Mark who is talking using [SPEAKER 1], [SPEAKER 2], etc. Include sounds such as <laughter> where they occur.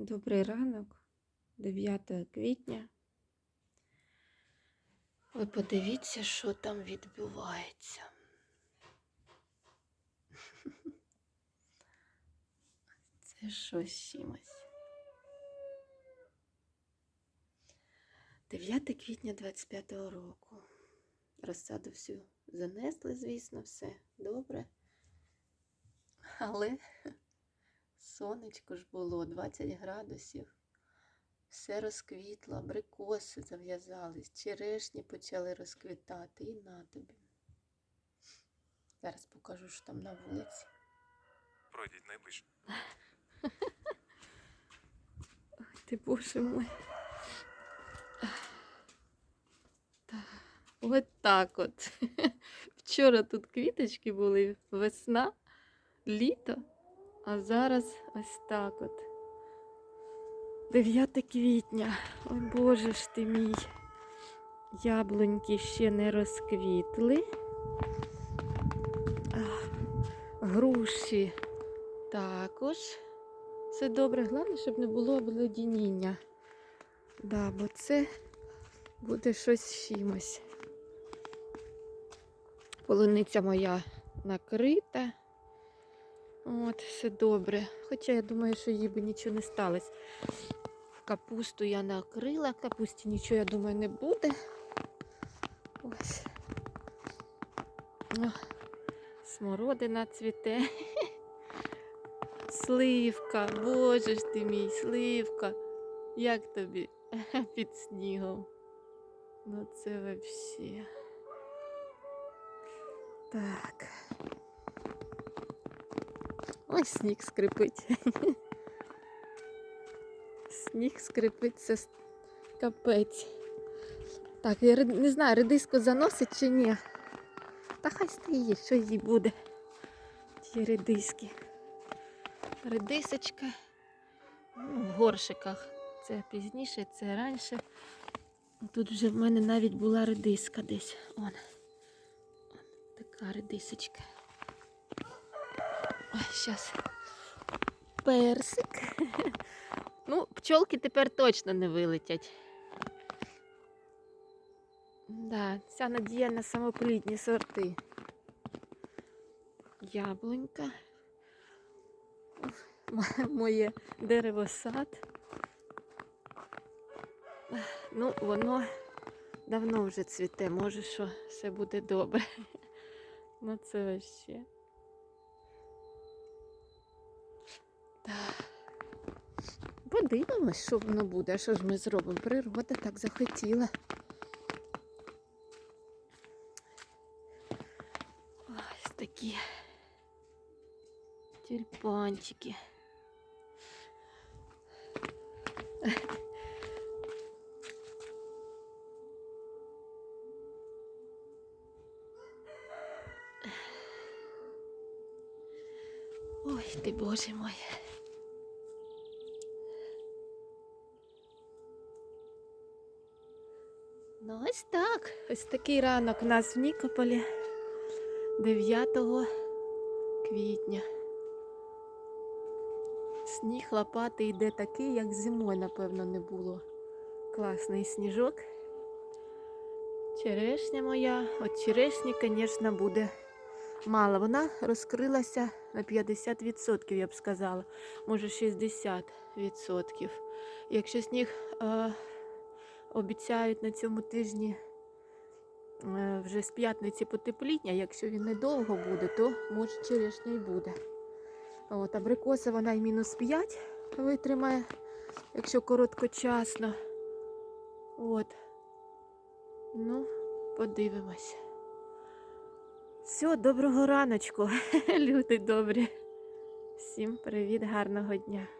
[SPEAKER 1] Добрий ранок, 9 квітня. Ви подивіться, що там відбувається. <laughs> Це щось чимось. 9 квітня 25-го року. Розсаду всю занесли, звісно, все добре. Але сонечко ж було 20 градусів. Все розквітло, абрикоси зав'язались, черешні почали розквітати і на тобі. Зараз покажу, що там на вулиці.
[SPEAKER 2] Пройдіть найближче. <laughs>
[SPEAKER 1] Ти боже мой. Так, От так от. <laughs> Вчора тут квіточки були, весна, літо, а зараз ось так от. 9 квітня. Ой Боже ж ти мій. Яблуньки ще не розквітли. Груші також. Все добре, головне, щоб не було обледеніння. Да, бо це буде щось з чимось. Полуниця моя накрита. От, все добре. Хоча я думаю, що їй би нічого не сталося. Капусту я накрила, капусті нічого, я думаю, не буде. Ось. О, смородина цвіте. <laughs> Сливка, боже ж ти мій, сливка. Як тобі <laughs> під снігом? Ну це вообще. Так. Ой, сніг скрипить. <laughs> Сніг скрипить, це капець. Так, я не знаю, редиску заносить чи ні. Та хай стоїть, що їй буде. Ті редиски. Редисочка. Ну, в горшиках. Це пізніше, це раніше. Тут вже в мене навіть була редиска десь. Он. Така редисочка. Ой, зараз. Персик. <laughs> Ну, пчолки тепер точно не вилетять. Да, вся надія на самоплідні сорти. Яблунька. <laughs> Моє дерево сад. Ну, воно давно вже цвіте, може, що все буде добре. <laughs> Ну, це вообще. Подивимось, що воно буде, що ж ми зробимо? Природа так захотіла. Ось такі тюльпанчики. Ой, ти боже мой. Ну, ось так. Ось такий ранок у нас в Нікополі 9 квітня. Сніг лопати йде такий, як зимою, напевно, не було. Класний сніжок. Черешня моя. От черешні, звісно, буде мало. Вона розкрилася на 50%, я б сказала. Може 60%. Якщо сніг е, обіцяють на цьому тижні е, вже з п'ятниці потепління, якщо він недовго буде, то може черешня й буде. От, абрикоса вона й мінус 5 витримає, якщо короткочасно. От. Ну, подивимось. Все, доброго раночку, <laughs> люди добрі. Всім привіт, гарного дня.